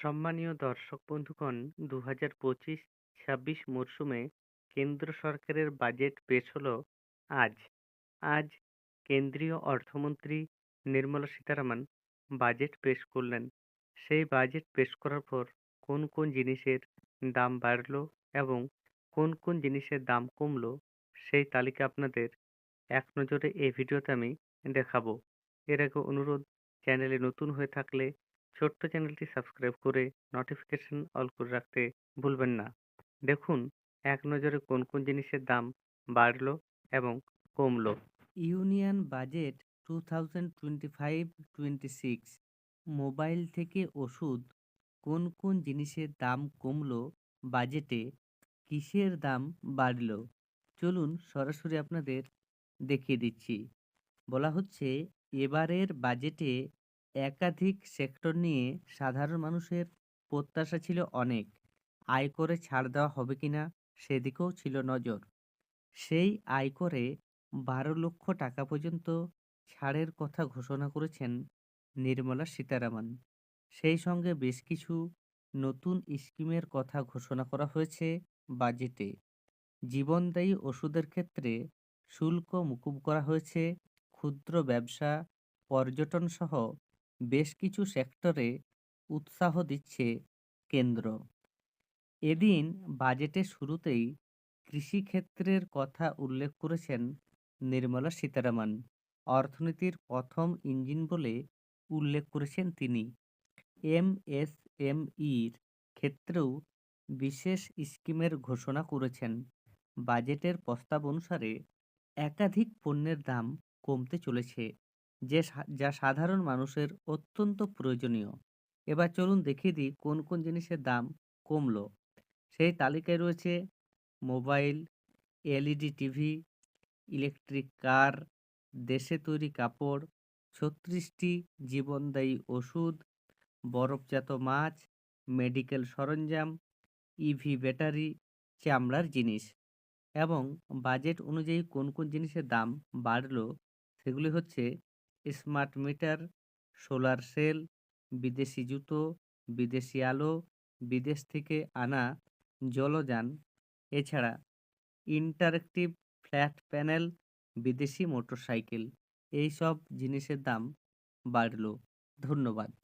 সম্মানীয় দর্শক বন্ধুগণ দু হাজার পঁচিশ ছাব্বিশ মরশুমে কেন্দ্র সরকারের বাজেট পেশ হলো আজ। আজ কেন্দ্রীয় অর্থমন্ত্রী নির্মলা সীতারামন বাজেট পেশ করলেন। সেই বাজেট পেশ করার পর কোন কোন জিনিসের দাম বাড়লো এবং কোন কোন জিনিসের দাম কমলো, সেই তালিকা আপনাদের এক নজরে এই ভিডিওতে আমি দেখাবো। এর আগে অনুরোধ, চ্যানেলে নতুন হয়ে থাকলে ছোট্ট চ্যানেলটি সাবস্ক্রাইব করে নোটিফিকেশন অল করে রাখতে ভুলবেন না। দেখুন, এক নজরে কোন কোন জিনিসের দাম বাড়লো এবং কমলো। Union budget two thousand twenty five twenty six mobile থেকে ওষুধ, কোন কোন জিনিসের দাম কমলো, বাজেটে কিসের দাম বাড়ল? চলুন সরাসরি আপনাদের দেখিয়ে দিচ্ছি। বলা হচ্ছে, এবারের বাজেটে একাধিক সেক্টর নিয়ে সাধারণ মানুষের প্রত্যাশা ছিল অনেক। আয়করে ছাড় দেওয়া হবে কিনা সেদিকেও ছিল নজর। সেই আয়করে বারো লক্ষ টাকা পর্যন্ত ছাড়ের কথা ঘোষণা করেছেন নির্মলা সীতারামন। সেই সঙ্গে বেশ কিছু নতুন স্কিমের কথা ঘোষণা করা হয়েছে বাজেটে। জীবনদায়ী ওষুধের ক্ষেত্রে শুল্ক মুকুব করা হয়েছে। ক্ষুদ্র ব্যবসা পর্যটন সহ বেশ কিছু সেক্টরে উৎসাহ দিচ্ছে কেন্দ্র। এদিন বাজেটের শুরুতেই কৃষিক্ষেত্রের কথা উল্লেখ করেছেন নির্মলা সীতারামন, অর্থনীতির প্রথম ইঞ্জিন বলে উল্লেখ করেছেন তিনি। এম এস এমএসএমইর ক্ষেত্রেও বিশেষ স্কিমের ঘোষণা করেছেন। বাজেটের প্রস্তাব অনুসারে একাধিক পণ্যের দাম কমতে চলেছে। যে যা সাধারণ মানুষের অত্যন্ত প্রয়োজনীয়। এবার চলুন দেখিয়ে দিই কোন কোন জিনিসের দাম কমলো। সেই তালিকায় রয়েছে mobile, LED TV, electric car, দেশে তৈরি কাপড়, ছত্রিশটি জীবনদায়ী ওষুধ, বরফজাত মাছ, মেডিকেল সরঞ্জাম, ইভি ব্যাটারি, চামড়ার জিনিস এবং বাজেট অনুযায়ী কোন কোন জিনিসের দাম বাড়লো সেগুলি হচ্ছে স্মার্ট মিটার, সোলার সেল, বিদেশি জুতো, বিদেশি আলো, বিদেশ থেকে আনা জলযান। এছাড়া ইন্টারেক্টিভ ফ্ল্যাট প্যানেল, বিদেশি মোটরসাইকেল, এইসব জিনিসের দাম বাড়ল। ধন্যবাদ।